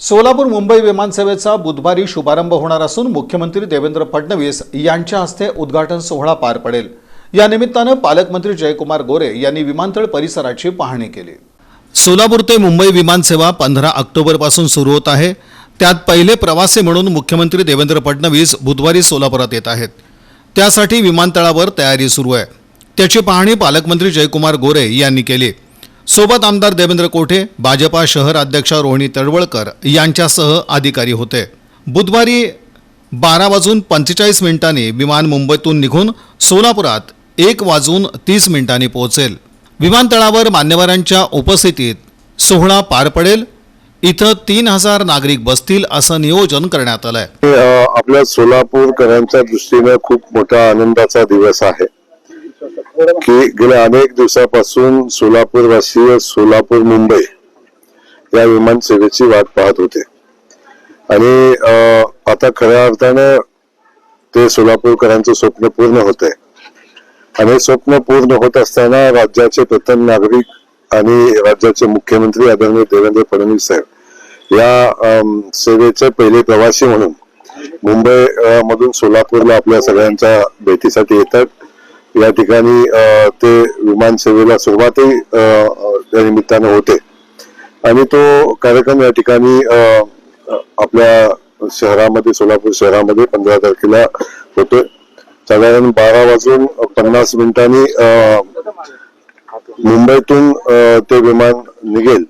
सोलापूर मुंबई विमानसेवेचा बुधवारी शुभारंभ होणार असून मुख्यमंत्री देवेंद्र फडणवीस यांच्या हस्ते उद्घाटन सोहळा पार पडेल. या निमित्तानं पालकमंत्री जयकुमार गोरे यांनी विमानतळ परिसराची पाहणी केली. सोलापूर ते मुंबई विमानसेवा पंधरा ऑक्टोबरपासून सुरू होत आहे. त्यात पहिले प्रवासी म्हणून मुख्यमंत्री देवेंद्र फडणवीस बुधवारी सोलापुरात येत आहेत. त्यासाठी विमानतळावर तयारी सुरू आहे. त्याची पाहणी पालकमंत्री जयकुमार गोरे यांनी केली. सोबत आमदार देवेंद्र कोठे भाजपा शहर अध्यक्षा रोहिणी तळवळकर यांच्यासह अधिकारी होते. बुधवारी बारा वाजून पंचेचाळीस मिनिटांनी विमान मुंबईतून निघून सोलापुरात एक वाजून तीस मिनिटांनी पोहोचेल. विमानतळावर मान्यवरांच्या उपस्थितीत सोहळा पार पडेल. इथं तीन हजार नागरिक बसतील असं नियोजन करण्यात आलंय. आपल्या सोलापूरकरांच्या दृष्टीने खूप मोठा आनंदाचा दिवस आहे. की गेल्या अनेक दिवसापासून सोलापूरवासीय सोलापूर मुंबई या विमान सेवेची वाट पाहत होते. आणि आता खऱ्या अर्थानं ते सोलापूरकरांचं स्वप्न पूर्ण होत आहे आणि स्वप्न पूर्ण होत असताना राज्याचे प्रथम नागरिक आणि राज्याचे मुख्यमंत्री आदरणीय देवेंद्र फडणवीस साहेब या सेवेचे पहिले प्रवासी म्हणून मुंबई मधून सोलापूरला आपल्या सगळ्यांच्या भेटीसाठी येतात. या ठिकाणी ते विमान सेवेला सुरुवातही त्या निमित्तानं होते. आणि तो कार्यक्रम या ठिकाणी आपल्या शहरामध्ये सोलापूर शहरामध्ये पंधरा तारखेला होतोय. साधारण बारा वाजून पन्नास मिनिटांनी मुंबईतून ते विमान निघेल.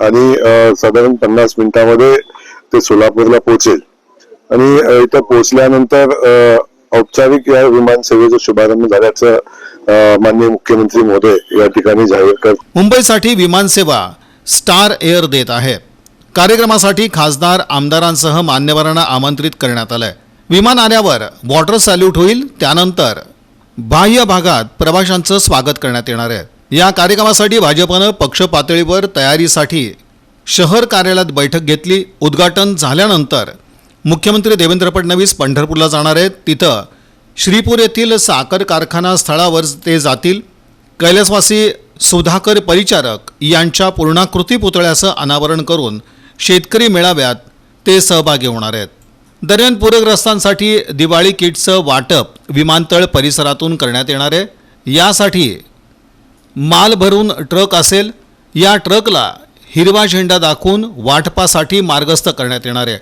आणि साधारण पन्नास मिनिटामध्ये ते सोलापूरला पोहोचेल. आणि इथं पोहोचल्यानंतर औपचारिक या विमान सेवेचा शुभारंभ झाल्याचं माननीय मुख्यमंत्री महोदय या ठिकाणी जाहीर करत मुंबईसाठी विमानसेवा स्टार एअर देत आहे कार्यक्रमासाठी खासदार आमदारांसह मान्यवरांना आमंत्रित करण्यात आलंय. विमान आल्यावर वॉटर सॅल्यूट होईल त्यानंतर बाह्य भागात प्रवाशांचं स्वागत करण्यात येणार आहे. या कार्यक्रमासाठी भाजपनं पक्ष पातळीवर तयारीसाठी शहर कार्यालयात बैठक घेतली. उद्घाटन झाल्यानंतर मुख्यमंत्री देवेंद्र फडणवीस पंढरपूरला जाणार आहेत. तिथं श्रीपूर येथील साखर कारखाना स्थळावर ते जातील. कैलासवासी सुधाकर परिचारक यांच्या पूर्णाकृती पुतळ्याचं अनावरण करून शेतकरी मेळाव्यात ते सहभागी होणार आहेत. दरम्यान पूरग्रस्तांसाठी दिवाळी किटचं वाटप विमानतळ परिसरातून करण्यात येणार आहे. यासाठी माल भरून ट्रक असेल. या ट्रकला हिरवा झेंडा दाखवून वाटपासाठी मार्गस्थ करण्यात येणार आहे.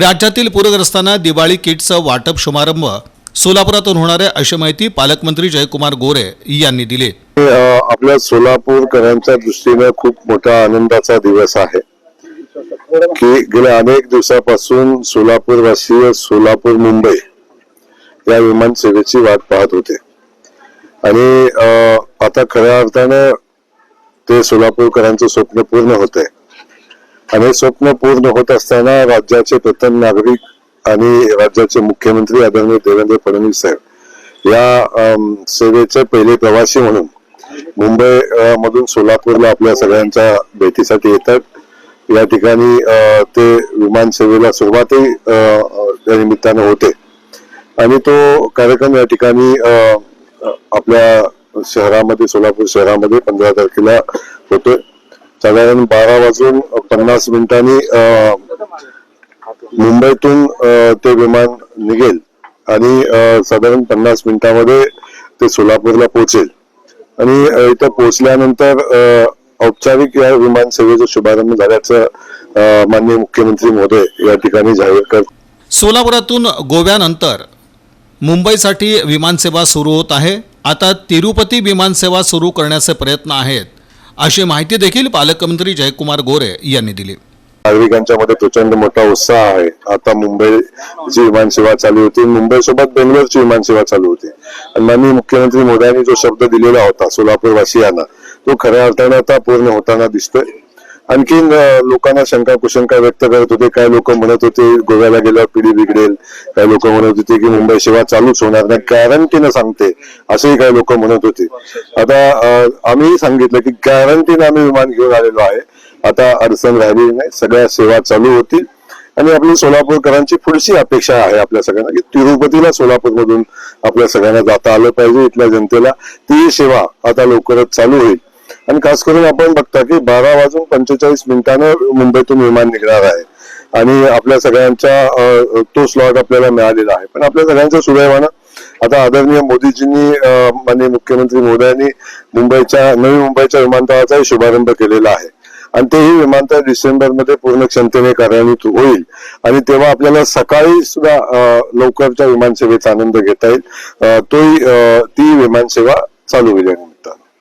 राज्यातील पूरग्रस्तांना दिवाळी किटचं वाटप शुभारंभ. सोलापुरातून होणार आहे अशी माहिती पालकमंत्री जयकुमार गोरे यांनी दिली. आपल्या सोलापूरकरांच्या दृष्टीने खूप मोठा आनंदाचा दिवस आहे. की गेल्या अनेक दिवसापासून सोलापूरवासीय सोलापूर मुंबई या विमान सेवेची वाट पाहत होते. आणि आता खऱ्या अर्थानं ते सोलापूरकरांचं स्वप्न पूर्ण होत आहे आणि स्वप्न पूर्ण होत असताना राज्याचे प्रथम नागरिक आणि राज्याचे मुख्यमंत्री आदरणीय देवेंद्र फडणवीस साहेब. या सेवेचे पहिले प्रवासी म्हणून मुंबई मधून सोलापूरला आपल्या सगळ्यांच्या भेटीसाठी येतात. या ठिकाणी ते विमान सेवेला सुरुवातही त्या निमित्तानं होते. आणि तो कार्यक्रम या ठिकाणी आपल्या शहरामध्ये सोलापूर शहरामध्ये पंधरा तारखेला होतोय. साधारण बारा वाजून पन्नास मिनिटांनी मुंबईतून ते विमान निघेल आणि साधारण पन्नास मिनिटामध्ये ते सोलापूरला पोहोचेल. आणि इथं पोहोचल्यानंतर औपचारिक या विमान सेवेचा शुभारंभ झाल्याचं माननीय मुख्यमंत्री महोदय या ठिकाणी जाहीर कर सोलापुरातून गोव्यानंतर मुंबईसाठी विमानसेवा सुरू होत आहे. आता तिरुपती विमानसेवा सुरू करण्याचे प्रयत्न आहेत. अशी माहिती देखील पालकमंत्री जयकुमार गोरे यांनी दिली. नागरिकांच्या मध्ये प्रचंड मोठा उत्साह आहे. आता मुंबईची विमानसेवा चालू होती मुंबई सोबत बेंगलोरची विमानसेवा चालू होती. आणि माननीय मुख्यमंत्री मोदी जो शब्द दिलेला होता सोलापूरवासियांना तो खऱ्या अर्थानं आता पूर्ण होताना दिसतोय. आणखीन लोकांना शंका कुशंका व्यक्त करत होते. काही लोक म्हणत होते गोव्याला गेल्यावर पिढी बिघडेल. काही लोक म्हणत होते की मुंबई सेवा चालूच होणार नाही. गॅरंटीनं सांगते. असंही काही लोक म्हणत होते. आता आम्हीही आम्ही सांगितलं की गॅरंटीनं आम्ही विमान घेऊन आलेलो आहे. आता अडचण राहिलेली नाही. सगळ्या सेवा चालू होतील. आणि आपली सोलापूरकरांची पुढची अपेक्षा आहे आपल्या सगळ्यांना की तिरुपतीला सोलापूरमधून आपल्या सगळ्यांना जाता आलं पाहिजे इथल्या जनतेला. ती सेवा आता लवकरच चालू होईल. आणि खास करून आपण बघता की बारा वाजून पंचेचाळीस मिनिटानं मुंबईतून विमान निघणार आहे. आणि आपल्या सगळ्यांच्या तो स्लॉट आपल्याला मिळालेला आहे. पण आपल्या सगळ्यांचं सुदैवानं आता आदरणीय मोदीजींनी माननीय मुख्यमंत्री मोदयांनी मुंबईच्या नवी मुंबईच्या विमानतळाचाही शुभारंभ केलेला आहे. आणि तेही विमानतळ डिसेंबरमध्ये पूर्ण क्षमतेने कार्यान्वित होईल. आणि तेव्हा आपल्याला सकाळी सुद्धा लवकरच्या विमानसेवेचा आनंद घेता येईल. तोही ती विमानसेवा चालू होईल.